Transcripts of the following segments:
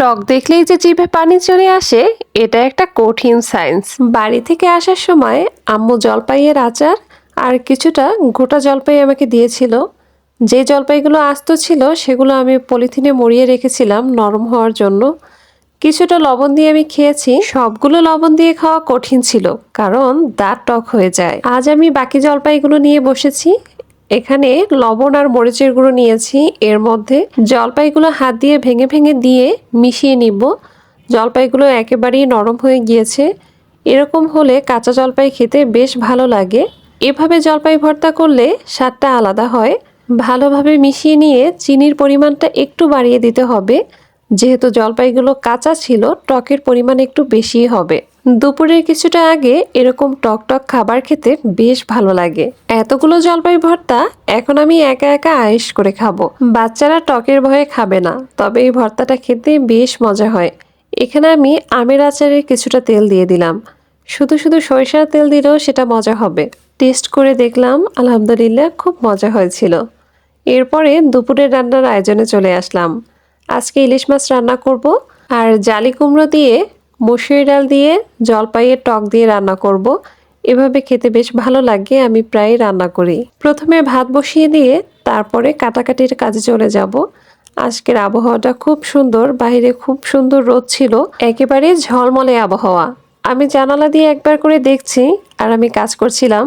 টক দেখলেই যে জিভে পানি চলে আসে, এটা একটা কঠিন সায়েন্স বাড়ি থেকে আসার সময় আম্মু জলপাইয়ের আচার আর কিছুটা গোটা জলপাই আমাকে দিয়েছিল। যে জলপাইগুলো আস্ত ছিল, সেগুলো আমি পলিথিনে মুড়িয়ে রেখেছিলাম নরম হওয়ার জন্য। কিছুটা লবণ দিয়ে আমি খেয়েছি। সবগুলো লবণ দিয়ে খাওয়া কঠিন ছিল, কারণ দাঁত টক হয়ে যায়। আজ আমি বাকি জলপাইগুলো নিয়ে বসেছি। এখানে লবণ আর মরিচের গুঁড়ো নিয়েছি। এর মধ্যে জলপাইগুলো হাত দিয়ে ভেঙে ভেঙে দিয়ে মিশিয়ে নিব। জলপাইগুলো একেবারেই নরম হয়ে গিয়েছে। এরকম হলে কাঁচা জলপাই খেতে বেশ ভালো লাগে। এভাবে জলপাই ভর্তা করলে স্বাদটা আলাদা হয়। ভালোভাবে মিশিয়ে নিয়ে চিনির পরিমাণটা একটু বাড়িয়ে দিতে হবে। যেহেতু জলপাইগুলো কাঁচা ছিল, টকের পরিমাণ একটু বেশি হবে। দুপুরের কিছুটা আগে এরকম টক টক খাবার খেতে বেশ ভালো লাগে। এতগুলো জলপাই ভর্তা এখন আমি একা একা আয়েস করে খাব। বাচ্চারা টকের ভয়ে খাবে না, তবে এই ভর্তাটা খেতে বেশ মজা হয়। এখানে আমি আমের আচারের কিছুটা তেল দিয়ে দিলাম। শুধু শুধু সরিষার তেল দিলেও সেটা মজা হবে। টেস্ট করে দেখলাম, আলহামদুলিল্লাহ খুব মজা হয়েছিল। এরপরে দুপুরের রান্নার আয়োজনে চলে আসলাম। আজকে ইলিশ মাছ রান্না করব, আর জালি কুমড়ো দিয়ে মসুরি ডাল দিয়ে জলপাইয়ের টক দিয়ে রান্না করব। এভাবে খেতে বেশ ভালো লাগে, আমি প্রায় রান্না করি। প্রথমে ভাত বসিয়ে দিয়ে তারপরে কাটাকাটির কাজে চলে যাব। আজকের আবহাওয়াটা খুব সুন্দর, বাইরে খুব সুন্দর রোদ ছিল, একেবারে ঝলমলে আবহাওয়া। আমি জানালা দিয়ে একবার করে দেখছি আর আমি কাজ করছিলাম,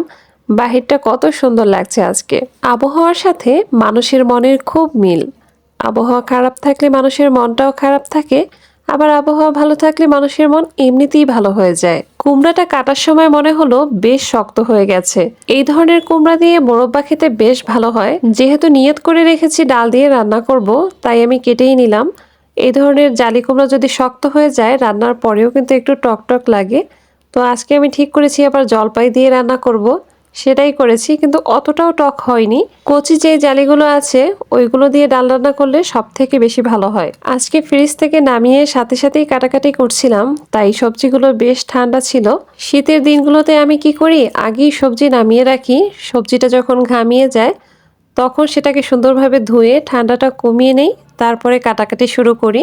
বাহিরটা কত সুন্দর লাগছে আজকে। আবহাওয়ার সাথে মানুষের মনের খুব মিল। আবহাওয়া খারাপ থাকলে মানুষের মনটাও খারাপ থাকে আবার আবহাওয়া ভালো থাকলে মানুষের মন এমনিতেই ভালো হয়ে যায়। কুমড়াটা কাটার সময় মনে হলো বেশ শক্ত হয়ে গেছে। এই ধরনের কুমড়া দিয়ে মোরব্বা খেতে বেশ ভালো হয়। যেহেতু নিয়ত করে রেখেছি ডাল দিয়ে রান্না করব, তাই আমি কেটেই নিলাম। এই ধরনের জালি কুমড়া যদি শক্ত হয়ে যায়, রান্নার পরেও কিন্তু একটু টক টক লাগে। তো আজকে আমি ঠিক করেছি, আবার জলপাই দিয়ে রান্না করব। সেটাই করেছি, কিন্তু অতটাও টক হয়নি। কচি যে জালিগুলো আছে, ওইগুলো দিয়ে ডাল রান্না করলে সব থেকে বেশি ভালো হয়। আজকে ফ্রিজ থেকে নামিয়ে সাথে সাথেই কাটাকাটি করছিলাম, তাই সবজিগুলো বেশ ঠান্ডা ছিল। শীতের দিনগুলোতে আমি কি করি? আগেই সবজি নামিয়ে রাখি। সবজিটা যখন ঘামিয়ে যায়, তখন সেটাকে সুন্দরভাবে ধুয়ে ঠান্ডাটা কমিয়ে নেই, তারপরে কাটাকাটি শুরু করি।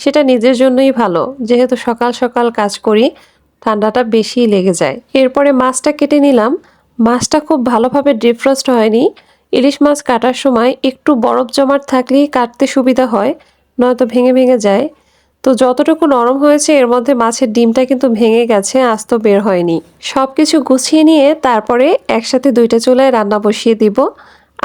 সেটা নিজের জন্যই ভালো, যেহেতু সকাল সকাল কাজ করি, ঠান্ডাটা বেশি লেগে যায়। এরপরে মাছটা কেটে নিলাম। মাছটা খুব ভালোভাবে ডিফ্রস্ট হয়নি। ইলিশ মাছ কাটার সময় একটু বরফ জমাট থাকলেই কাটতে সুবিধা হয়, নয়তো ভেঙে ভেঙে যায়। তো যতটুকু নরম হয়েছে, এর মধ্যে মাছের ডিমটা কিন্তু ভেঙে গেছে, আস্ত বের হয়নি। সব কিছু গুছিয়ে নিয়ে তারপরে একসাথে দুইটা চুলায় রান্না বসিয়ে দিব।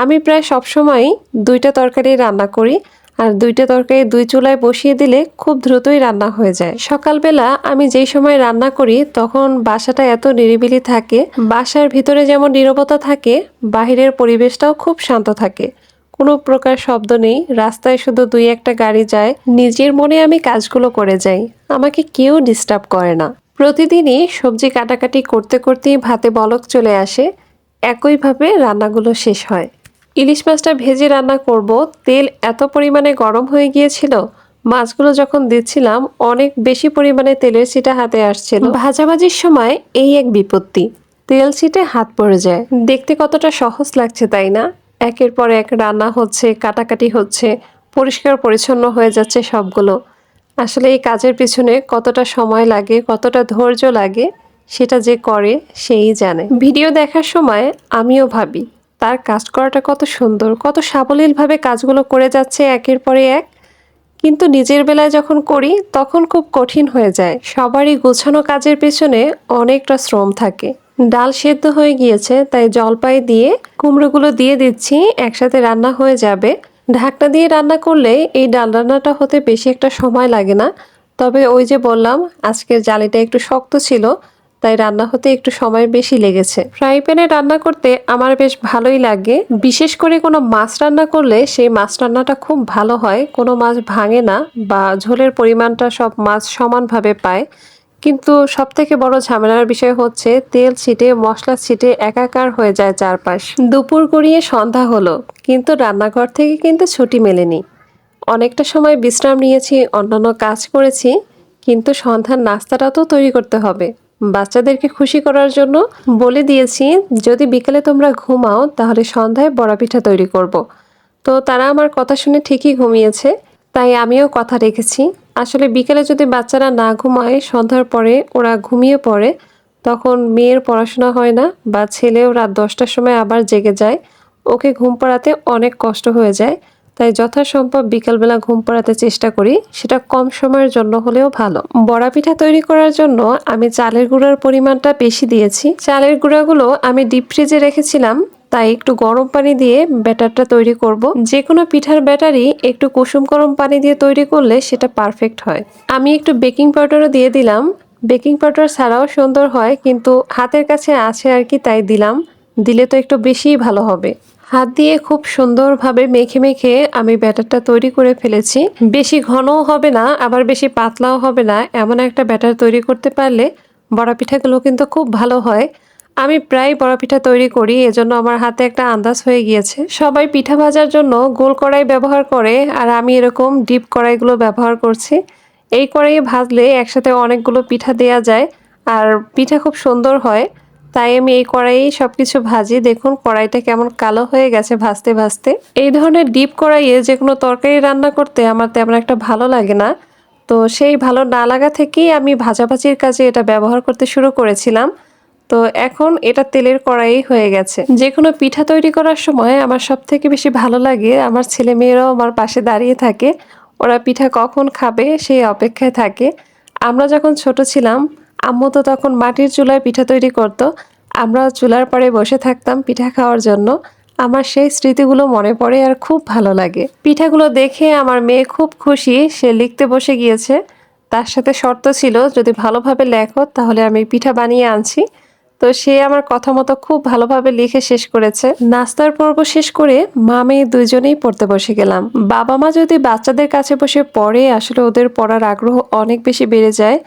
আমি প্রায় সবসময়ই দুইটা তরকারি রান্না করি। আর দুইটা তরকারি দুই চুলায় বসিয়ে দিলে খুব দ্রুতই রান্না হয়ে যায়। সকালবেলা আমি যেই সময় রান্না করি, তখন বাসাটা এত নিরিবিলি থাকে, বাসার ভিতরে যেমন নীরবতা থাকে, বাহিরের পরিবেশটাও খুব শান্ত থাকে। কোনো প্রকার শব্দ নেই, রাস্তায় শুধু দুই একটা গাড়ি যায়, নিজের মনে আমি কাজগুলো করে যাই, আমাকে কেউ ডিস্টার্ব করে না। প্রতিদিনই সবজি কাটাকাটি করতে করতেই ভাতে বলক চলে আসে, একইভাবে রান্নাগুলো শেষ হয়। ইলিশ মাছটা ভেজে রান্না করব। তেল এত পরিমাণে গরম হয়ে গিয়েছিল, মাছগুলো যখন দিচ্ছিলাম, অনেক বেশি পরিমাণে তেলের ছিটা হাতে আসছিল। ভাজাভাজির সময় এই এক বিপত্তি, তেল ছিটে হাত পড়ে যায়। দেখতে কতটা সহজ লাগছে তাই না? একের পর এক রান্না হচ্ছে, কাটাকাটি হচ্ছে, পরিষ্কার পরিচ্ছন্ন হয়ে যাচ্ছে সবগুলো। আসলে এই কাজের পিছনে কতটা সময় লাগে, কতটা ধৈর্য লাগে, সেটা যে করে, সেই জানে। ভিডিও দেখার সময় আমিও ভাবি তার কাজ করাটা কত সুন্দর, কত সাবলীলভাবে কাজগুলো করে যাচ্ছে একের পরে এক। কিন্তু নিজের বেলায় যখন করি, তখন খুব কঠিন হয়ে যায়। সবারই গোছানো কাজের পেছনে অনেকটা শ্রম থাকে। ডাল সেদ্ধ হয়ে গিয়েছে, তাই জলপাই দিয়ে কুমড়োগুলো দিয়ে দিচ্ছি, একসাথে রান্না হয়ে যাবে। ঢাকনা দিয়ে রান্না করলে এই ডাল রান্নাটা হতে বেশি একটা সময় লাগে না। তবে ওই যে বললাম, আজকের জালিটা একটু শক্ত ছিল তাই রান্না হতে একটু সময় বেশি লেগেছে। ফ্রাই প্যানে রান্না করতে আমার বেশ ভালোই লাগে। বিশেষ করে কোনো মাছ রান্না করলে সেই মাছ রান্নাটা খুব ভালো হয়। কোনো মাছ ভাঙে না বা ঝোলের পরিমাণটা সব মাছ সমানভাবে পায়। কিন্তু সব থেকে বড় ঝামেলার বিষয় হচ্ছে তেল ছিটে, মশলা ছিটে একাকার হয়ে যায় চারপাশ। দুপুর গড়িয়ে সন্ধ্যা হলো, কিন্তু রান্নাঘর থেকে কিন্তু ছুটি মেলেনি। অনেকটা সময় বিশ্রাম নিয়েছি, অন্যান্য কাজ করেছি, কিন্তু সন্ধ্যার নাস্তাটা তো তৈরি করতে হবে। বাচ্চাদেরকে খুশি করার জন্য বলে দিয়েছি, যদি বিকেলে তোমরা ঘুমাও, তাহলে সন্ধ্যায় বড়া পিঠা তৈরি করব। তো তারা আমার কথা শুনে ঠিকই ঘুমিয়েছে, তাই আমিও কথা রেখেছি। আসলে বিকেলে যদি বাচ্চারা না ঘুমায়, সন্ধ্যার পরে ওরা ঘুমিয়ে পড়ে, তখন মেয়ের পড়াশোনা হয় না বা ছেলেও রাত দশটার সময় আবার জেগে যায়। ওকে ঘুম পাড়াতে অনেক কষ্ট হয়ে যায়। তাই যথাসম্ভব বিকালবেলা ঘুম পাড়াতে চেষ্টা করি। সেটা কম সময়ের জন্য হলেও ভালো। বড়া পিঠা তৈরি করার জন্য আমি চালের গুঁড়ার পরিমাণটা বেশি দিয়েছি। চালের গুঁড়াগুলো আমি ডিপ ফ্রিজে রেখেছিলাম, তাই একটু গরম পানি দিয়ে ব্যাটারটা তৈরি করব। যে কোনো পিঠার ব্যাটারই একটু কুসুম গরম পানি দিয়ে তৈরি করলে সেটা পারফেক্ট হয়। আমি একটু বেকিং পাউডারও দিয়ে দিলাম। বেকিং পাউডার ছাড়াও সুন্দর হয়, কিন্তু হাতের কাছে আছে আর কি, তাই দিলাম। দিলে তো একটু বেশিই ভালো হবে। হাত দিয়ে খুব সুন্দরভাবে মেখে মেখে আমি ব্যাটারটা তৈরি করে ফেলেছি। বেশি ঘনও হবে না, আবার বেশি পাতলাও হবে না। এমন একটা ব্যাটার তৈরি করতে পারলে বড়া পিঠাগুলো কিন্তু খুব ভালো হয়। আমি প্রায় বড়া পিঠা তৈরি করি, এজন্য আমার হাতে একটা আন্দাজ হয়ে গিয়েছে। সবাই পিঠা ভাজার জন্য গোল কড়াই ব্যবহার করে, আর আমি এরকম ডিপ কড়াইগুলো ব্যবহার করছি। এই কড়াইয়ে ভাজলে একসাথে অনেকগুলো পিঠা দেয়া যায়, আর পিঠা খুব সুন্দর হয়। তাই আমি এই কড়াইয়েই সব কিছু ভাজি। দেখুন, কড়াইটা কেমন কালো হয়ে গেছে ভাজতে ভাজতে। এই ধরনের ডিপ কড়াইয়ে যে কোনো তরকারি রান্না করতে আমার তেমন একটা ভালো লাগে না। তো সেই ভালো না লাগা থেকেই আমি ভাজাভাজির কাজে এটা ব্যবহার করতে শুরু করেছিলাম। তো এখন এটা তেলের কড়াই হয়ে গেছে। যে কোনো পিঠা তৈরি করার সময় আমার সব থেকে বেশি ভালো লাগে আমার ছেলে মেয়েরাও আমার পাশে দাঁড়িয়ে থাকে। ওরা পিঠা কখন খাবে সেই অপেক্ষায় থাকে। আমরা যখন ছোট ছিলাম আম্মু তো তখন মাটির চুলায় পিঠা তৈরি করত। আমরা চুলার পরে বসে থাকতাম পিঠা খাওয়ার জন্য। আমার সেই স্মৃতিগুলো মনে পড়ে আর খুব ভালো লাগে। পিঠাগুলো দেখে আমার মেয়ে খুব খুশি, সে লিখতে বসে গিয়েছে। তার সাথে শর্ত ছিল, যদি ভালোভাবে লেখো তাহলে আমি পিঠা বানিয়ে আনছি। তো সে আমার কথা মতো খুব ভালোভাবে লিখে শেষ করেছে। নাস্তার পর্ব শেষ করে মা মেয়ে দুইজনেই পড়তে বসে গেলাম। বাবা মা যদি বাচ্চাদের কাছে বসে পড়ে, আসলে ওদের পড়ার আগ্রহ অনেক বেশি বেড়ে যায়।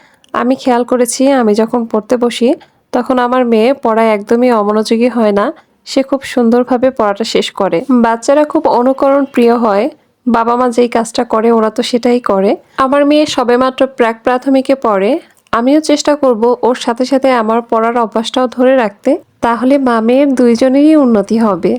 আমি খেয়াল করেছি, আমি যখন পড়তে বসি, তখন আমার মেয়ে পড়ায় একদমই অমনোযোগী হয় না। সে খুব সুন্দরভাবে পড়াটা শেষ করে। বাচ্চারা খুব অনুকরণ প্রিয় হয়। বাবা মা যেই কাজটা করে, ওরা তো সেটাই করে। আমার মেয়ে সবেমাত্র প্রাক প্রাথমিকে পড়ে। আমিও চেষ্টা করব ওর সাথে সাথে আমার পড়ার অভ্যাসটাও ধরে রাখতে। তাহলে মা মেয়ের দুইজনেরই উন্নতি হবে।